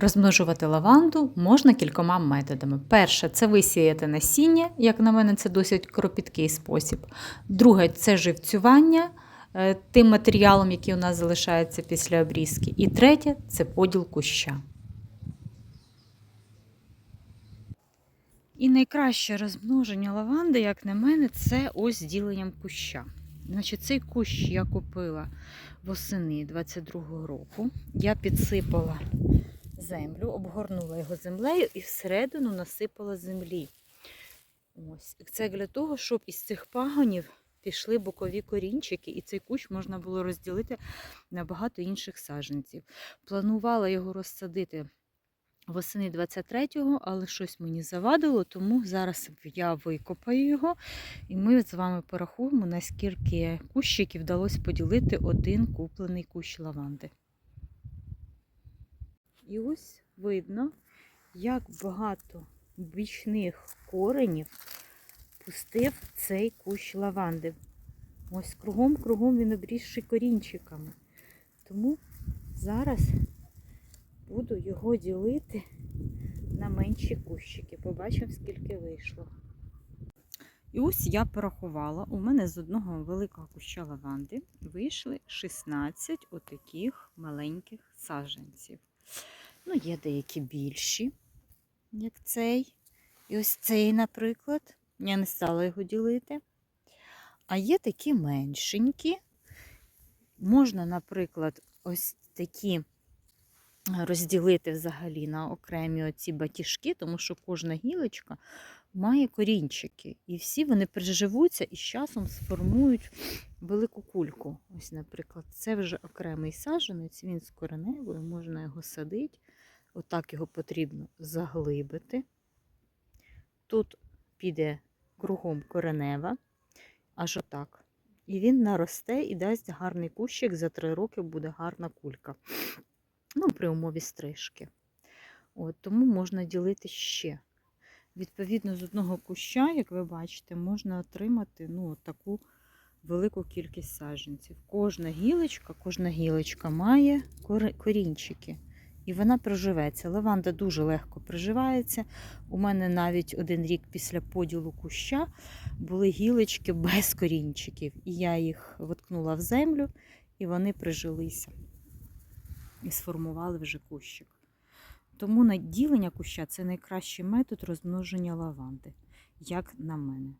Розмножувати лаванду можна кількома методами. Перше це висіяти насіння, як на мене, це досить кропіткий спосіб. Друге це живцювання е, тим матеріалом, який у нас залишається після обрізки. І третє це поділ куща. І найкраще розмноження лаванди, як на мене, це ось діленням куща. Значить, цей кущ я купила восени 22-го року. Я підсипала землю, обгорнула його землею і всередину насипала землі. Ось. Це для того, щоб із цих пагонів пішли бокові корінчики, і цей кущ можна було розділити на багато інших саджанців. Планувала його розсадити восени 23-го, але щось мені завадило, тому зараз я викопаю його, і ми з вами порахуємо, наскільки кущиків вдалося поділити один куплений кущ лаванди. І ось видно, як багато бічних коренів пустив цей кущ лаванди. Ось кругом-кругом він обрізший корінчиками. Тому зараз буду його ділити на менші кущики. Побачимо, скільки вийшло. І ось я порахувала, у мене з одного великого куща лаванди вийшли 16 отаких маленьких саджанців. Ну, є деякі більші, як цей. І ось цей, наприклад. Я не стала його ділити. А є такі меншенькі. Можна, наприклад, ось такі розділити взагалі на окремі оці батіжки, тому що кожна гілочка має корінчики. І всі вони приживуться і з часом сформують велику кульку. Ось, наприклад, це вже окремий саджанець, він з кореневою, можна його садити. Отак його потрібно заглибити. Тут піде кругом коренева, аж отак. І він наросте і дасть гарний кущик, за три роки буде гарна кулька. Ну, при умові стрижки. От, тому можна ділити ще. Відповідно, з одного куща, як ви бачите, можна отримати ну, таку велику кількість саджанців. Кожна гілочка, кожна гілочка має корінчики. І вона проживеться. Лаванда дуже легко приживається. У мене навіть один рік після поділу куща були гілочки без корінчиків. І я їх воткнула в землю, і вони прижилися і сформували вже кущик. Тому наділення куща це найкращий метод розмноження лаванди, як на мене.